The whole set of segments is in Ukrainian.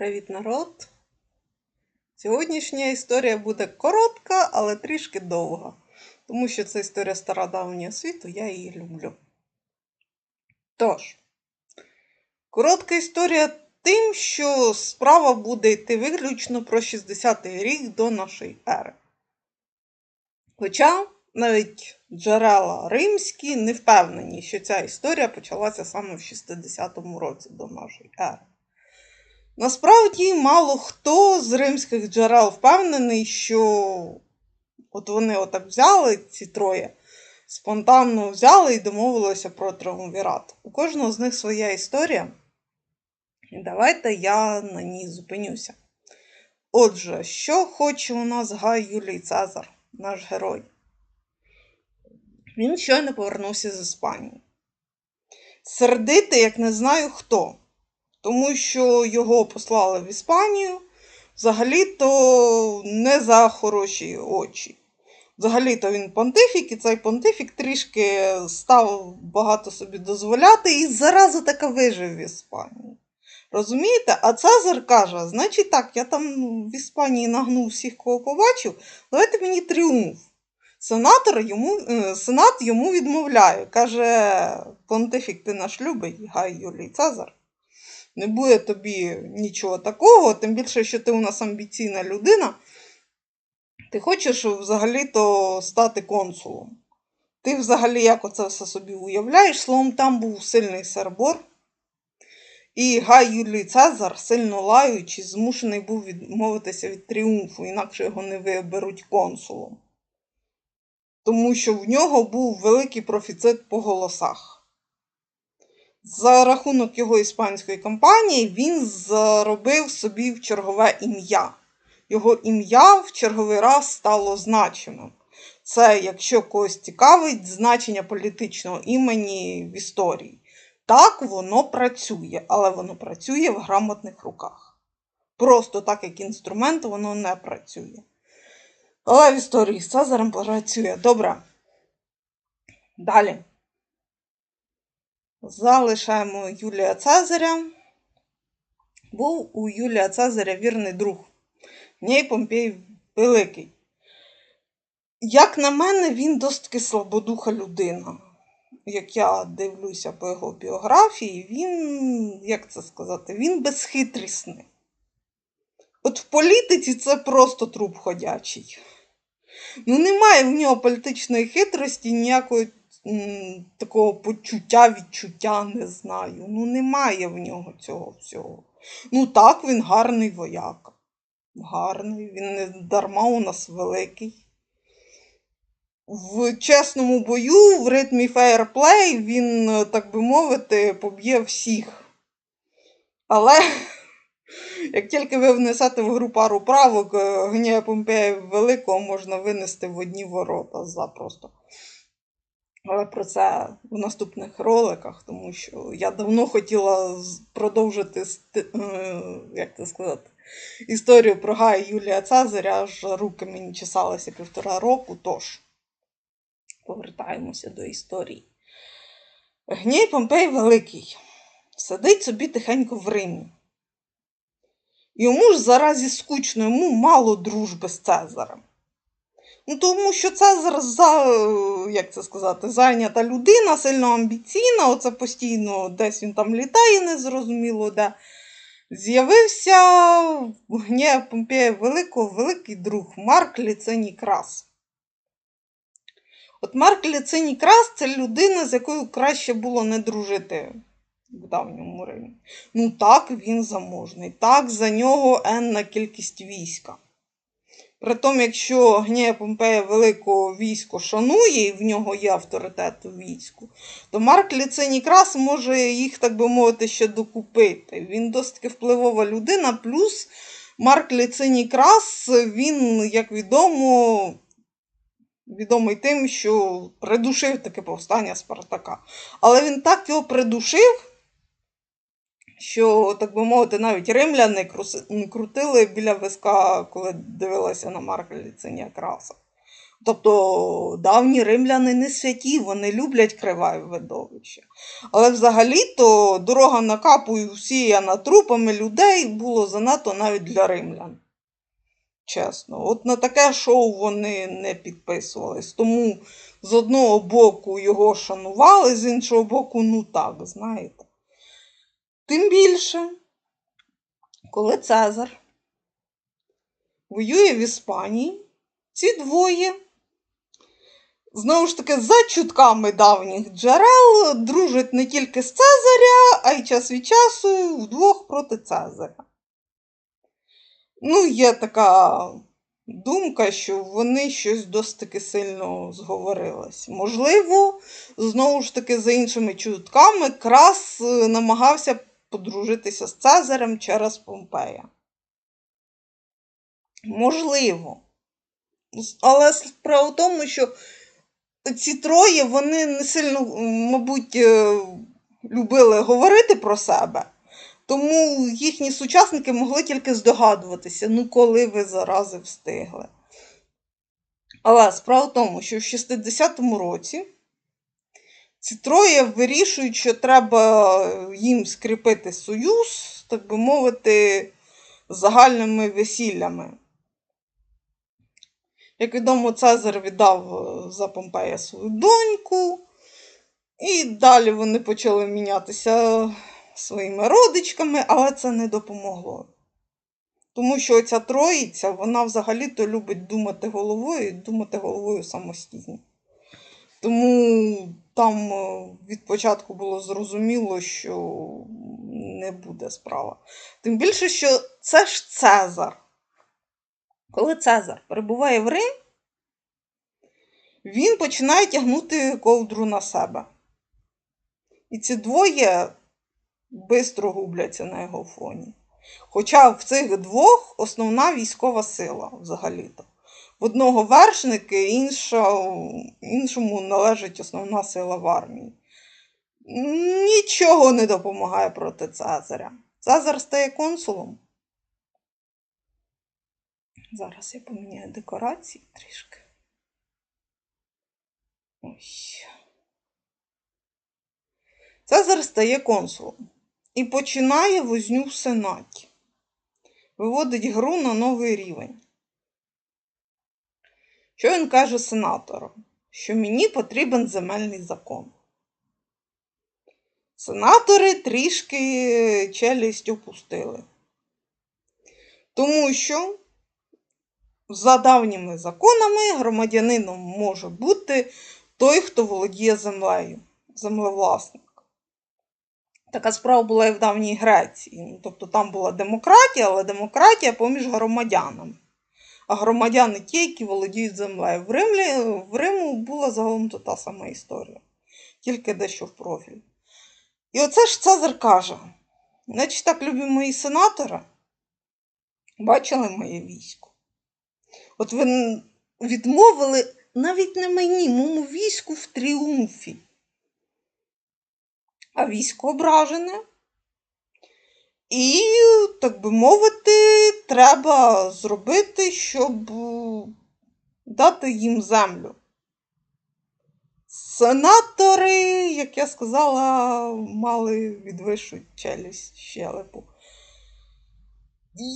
Привіт, народ! Сьогоднішня історія буде коротка, але трішки довга. Тому що це історія стародавнього світу, я її люблю. Тож, коротка історія тим, що справа буде йти виключно про 60-й рік до нашої ери. Хоча навіть джерела римські не впевнені, що ця історія почалася саме в 60-му році до нашої ери. Насправді, мало хто з римських джерел впевнений, що от вони отак взяли, ці троє, спонтанно взяли і домовилися про триумвірат. У кожного з них своя історія. І давайте я на ній зупинюся. Отже, що хоче у нас Гай Юлій Цезар, наш герой? Він щойно повернувся з Іспанії. Сердити, як не знаю хто тому що його послали в Іспанію взагалі-то не за хороші очі. Взагалі-то він понтифік, і цей понтифік трішки став багато собі дозволяти і зараза така вижив в Іспанії. Розумієте? А Цезар каже: значить так, я там в Іспанії нагнув всіх, кого побачив, давайте мені тріумф. Сенатор йому, е, Сенат йому відмовляє. Каже, понтифік, ти наш любий, Гай Юлій Цезар не буде тобі нічого такого, тим більше, що ти у нас амбіційна людина, ти хочеш взагалі-то стати консулом. Ти взагалі як оце все собі уявляєш, словом, там був сильний сербор. І Гай Юлій Цезар, сильно лаючи, змушений був відмовитися від тріумфу, інакше його не виберуть консулом. Тому що в нього був великий профіцит по голосах. За рахунок його іспанської кампанії він заробив собі в чергове ім'я. Його ім'я в черговий раз стало значимим. Це, якщо когось цікавить, значення політичного імені в історії. Так воно працює, але воно працює в грамотних руках. Просто так, як інструмент, воно не працює. Але в історії з Цезарем працює. Добре. Далі. Залишаємо Юлія Цезаря. Був у Юлія Цезаря вірний друг. Ній Помпій Великий. Як на мене, він досить слабодуха людина. Як я дивлюся по його біографії, він, як це сказати, він безхитрісний. От в політиці це просто труп ходячий. Ну, немає в нього політичної хитрості, ніякої такого почуття, відчуття не знаю. Ну, немає в нього цього всього. Ну, так, він гарний вояк. Гарний, він не дарма у нас великий. В чесному бою, в ритмі фейерплей, він, так би мовити, поб'є всіх. Але як тільки ви внесете в гру пару правок, е, гнія Помпея Великого можна винести в одні ворота запросто. Але про це в наступних роликах, тому що я давно хотіла продовжити е, як це сказати, історію про Гая Юлія Цезаря, аж руки мені чесалися півтора року, тож повертаємося до історії. Гній Помпей Великий сидить собі тихенько в Римі. Йому ж заразі скучно, йому мало дружби з Цезарем. Ну, Тому що це зараз як це сказати, зайнята людина, сильно амбіційна, оце постійно десь він там літає, незрозуміло де. З'явився в гнє Помпея Великого великий друг Марк Ліциній Крас. От Марк Ліциній Крас це людина, з якою краще було не дружити в давньому Римі. Ну так, він заможний. Так, за нього енна кількість війська. Притом, якщо Гнія Помпея великого військо шанує, і в нього є авторитет у війську, то Марк Ліциній Крас може їх, так би мовити, ще докупити. Він досить впливова людина, плюс Марк Ліциній Крас, він, як відомо, відомий тим, що придушив таке повстання Спартака. Але він так його придушив що, так би мовити, навіть римляни крутили біля виска, коли дивилися на Марка Ліцинія Краса. Тобто давні римляни не святі, вони люблять криваві видовища. Але взагалі-то дорога на капу всіяна трупами людей було занадто навіть для римлян. Чесно, от на таке шоу вони не підписувались. Тому з одного боку його шанували, з іншого боку, ну так, знаєте. Тим більше, коли Цезар воює в Іспанії, ці двоє, знову ж таки, за чутками давніх джерел, дружать не тільки з Цезаря, а й час від часу вдвох проти Цезаря. Ну, є така думка, що вони щось досить сильно зговорились. Можливо, знову ж таки, за іншими чутками, Крас е, намагався подружитися з Цезарем через Помпея. Можливо. Але справа в тому, що ці троє вони не сильно, мабуть, е, любили говорити про себе. Тому їхні сучасники могли тільки здогадуватися, ну коли ви зарази встигли. Але справа в тому, що в 60-му році ці троє вирішують, що треба їм скріпити союз, так би мовити, загальними весіллями. Як відомо, Цезар віддав е, за Помпея свою доньку, і далі вони почали мінятися своїми родичками, але це не допомогло. Тому що ця троїця, вона взагалі-то любить думати головою і думати головою самостійно. Тому там е, від початку було зрозуміло, що не буде справа. Тим більше, що це ж Цезар. Коли Цезар перебуває в Рим, він починає тягнути ковдру на себе. І ці двоє бистро губляться на його фоні. Хоча в цих двох основна військова сила взагалі-то. В одного вершники, інша, іншому належить основна сила в армії. Нічого не допомагає проти Цезаря. Цезар стає консулом. Зараз я поміняю декорації трішки. Ось. Цезар стає консулом і починає возню в Сенаті. Виводить гру на новий рівень. Що він каже сенаторам? Що мені потрібен земельний закон. Сенатори трішки челюсть опустили. Тому що за давніми законами громадянином може бути той, хто володіє землею, землевласник. Така справа була і в давній Греції. Тобто там була демократія, але демократія поміж громадянами. А громадяни ті, які володіють землею. В Римлі, в Риму була загалом то та сама історія, тільки дещо в профіль. І оце ж Цезар каже: значить, так любі мої сенатори, бачили моє військо. От ви відмовили навіть не мені, моєму війську в тріумфі а військо ображене. І, так би мовити, треба зробити, щоб дати їм землю. Сенатори, як я сказала, мали відвищу челюсть щелепу.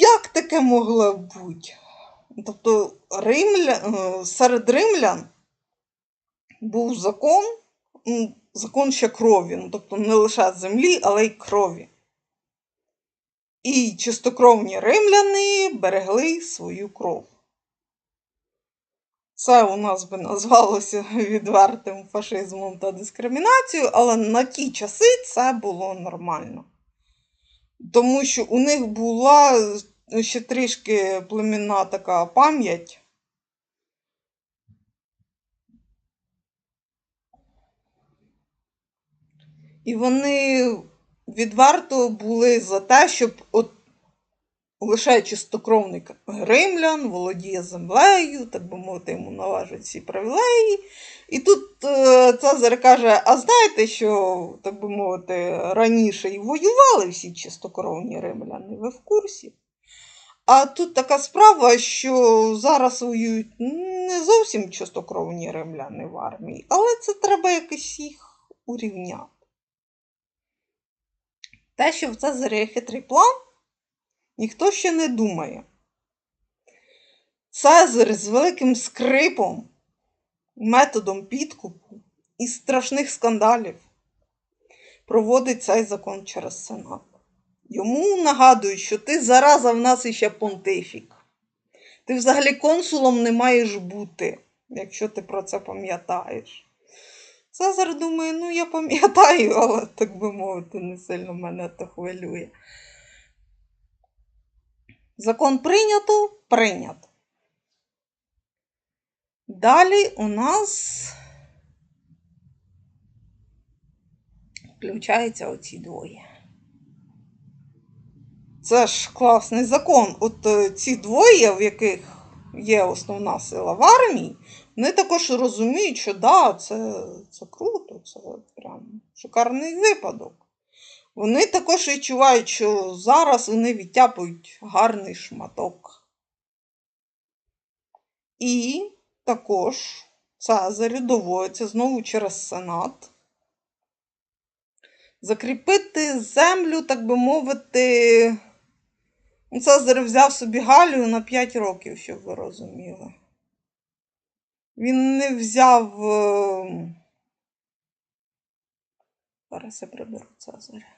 Як таке могло бути? Тобто римля... Е, серед римлян був закон, закон ще крові, ну, тобто не лише землі, але й крові. І чистокровні римляни берегли свою кров. Це у нас би назвалося відвертим фашизмом та дискримінацією, але на ті часи це було нормально. Тому що у них була ще трішки племінна така пам'ять. І вони відверто були за те, щоб от лише чистокровний римлян володіє землею, так би мовити, йому належать всі привілеї. І тут е, Цезар каже: а знаєте, що, так би мовити, раніше і воювали всі чистокровні римляни, ви в курсі? А тут така справа, що зараз воюють не зовсім чистокровні римляни в армії, але це треба якось їх урівняти. Те, що в Цезаря хитрий план, ніхто ще не думає. Цезар з великим скрипом, методом підкупу і страшних скандалів проводить цей закон через Сенат. Йому нагадують, що ти зараза в нас іще понтифік. Ти взагалі консулом не маєш бути, якщо ти про це пам'ятаєш. Цезар думає, ну я пам'ятаю, але, так би мовити, не сильно мене це хвилює. Закон прийнято, прийнято. Далі у нас включаються оці двоє. Це ж класний закон. От е, ці двоє, в яких є основна сила в армії, вони також розуміють, що да, це, це круто, це прям шикарний випадок. Вони також відчувають, що зараз вони відтяпують гарний шматок. І також Цезарю доводиться знову через Сенат закріпити землю, так би мовити. Цезар взяв собі Галію на 5 років, щоб ви розуміли. Він не взяв. е, Зараз я приберу Цезаря.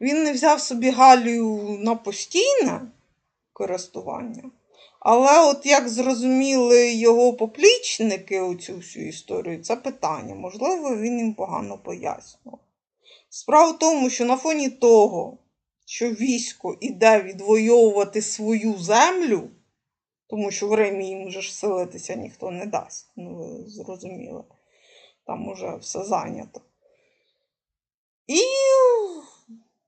Він не взяв собі Галію на постійне користування. Але от як зрозуміли його поплічники оцю всю історію, це питання. Можливо, він їм погано пояснював. Справа в тому, що на фоні того, що військо іде відвоювати свою землю, тому що в Римі їм вже ж селитися ніхто не дасть. Ну, ви зрозуміли. Там уже все зайнято. І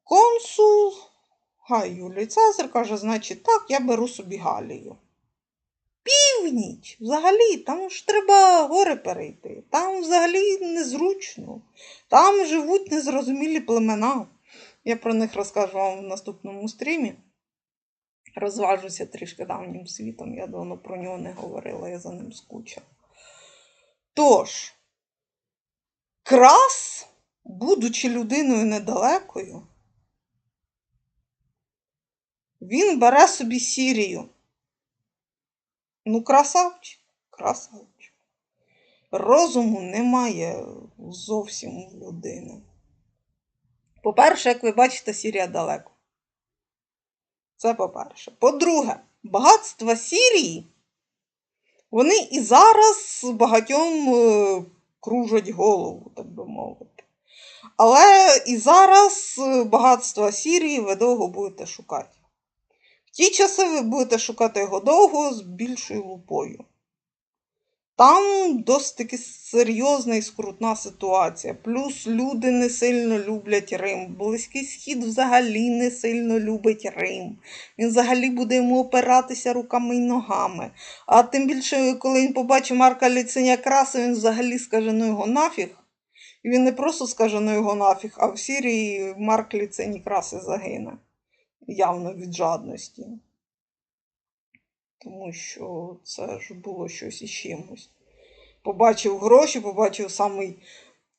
консул Гай Юлій Цезар каже, значить, так, я беру собі Галію. Північ, взагалі, там ж треба гори перейти. Там взагалі незручно. Там живуть незрозумілі племена. Я про них розкажу вам в наступному стрімі. Розважуся трішки давнім світом, я давно про нього не говорила, я за ним скучила. Тож, крас, будучи людиною недалекою, він бере собі Сірію. Ну, красавчик, красавчик. Розуму немає зовсім у людини. По-перше, як ви бачите, Сірія далеко. Це по-перше. По-друге, багатства Сірії, вони і зараз багатьом е, кружать голову, так би мовити. Але і зараз е, багатства Сірії ви довго будете шукати. В ті часи ви будете шукати його довго з більшою лупою. Там досить таки серйозна і скрутна ситуація. Плюс люди не сильно люблять Рим. Близький схід взагалі не сильно любить Рим. Він взагалі буде йому опиратися руками й ногами. А тим більше, коли він побачить Марка Ліценя Краси, він взагалі скаже ну його нафіг. І він не просто скаже ну його нафіг, а в Сірії Марк Ліцені Краси загине. Явно від жадності. Тому що це ж було щось із чимось. Побачив гроші, побачив самий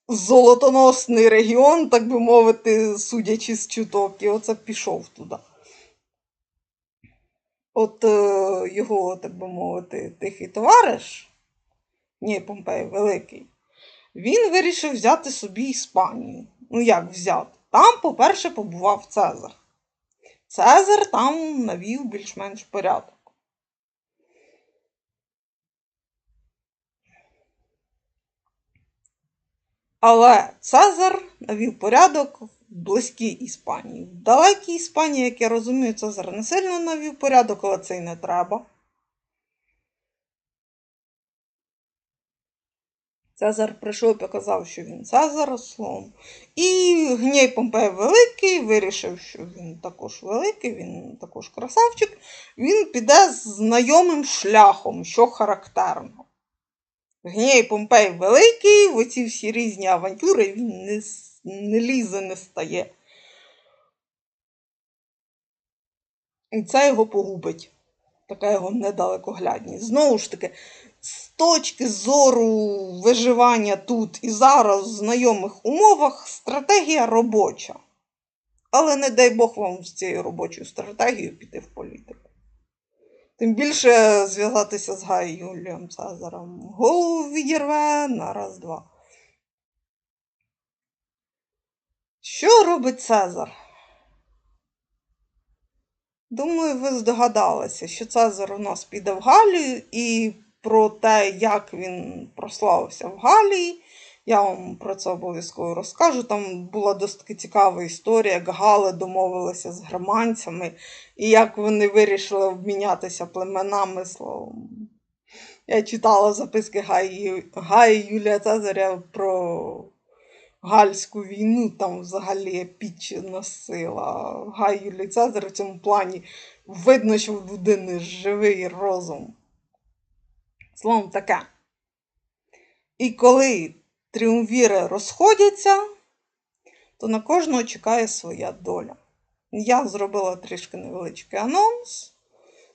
золотоносний регіон, так би мовити, судячи з чуток, і оце пішов туди. От е, його, так би мовити, тихий товариш, ні, Помпей Великий, він вирішив взяти собі Іспанію. Ну, як взяти? Там, по-перше, побував Цезар. Цезар там навів більш-менш порядок. Але Цезар навів порядок в близькій Іспанії. В далекій Іспанії, як я розумію, Цезар не сильно навів порядок, але це й не треба. Цезар прийшов і показав, що він Цезар словом. І гній Помпей Великий вирішив, що він також великий, він також красавчик. Він піде знайомим шляхом, що характерно. Гній Помпей Великий, в оці всі різні авантюри він не, не лізе, не стає. І це його погубить. така його недалекоглядність. Знову ж таки, з точки зору виживання тут і зараз в знайомих умовах стратегія робоча. Але не дай Бог вам з цією робочою стратегією піти в політику. Тим більше зв'язатися з Гай Юлієм Цезарем. Голову відірве на раз-два. Що робить Цезар? Думаю, ви здогадалися, що Цезар у нас піде в Галію, і про те, як він прославився в Галії, я вам про це обов'язково розкажу. Там була досить цікава історія, як Гали домовилися з германцями, і як вони вирішили обмінятися племенами словом. Я читала записки Гаї, Гаї Юлія Цезаря про Гальську війну, там взагалі епічна сила. Гай Юлій Цезар в цьому плані видно, що в людини живий розум. Словом таке. І коли тріумвіри розходяться, то на кожного чекає своя доля. Я зробила трішки невеличкий анонс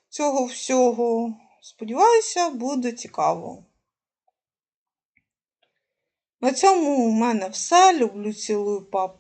цього всього. Сподіваюся, буде цікаво. На цьому у мене все. Люблю цілую пап.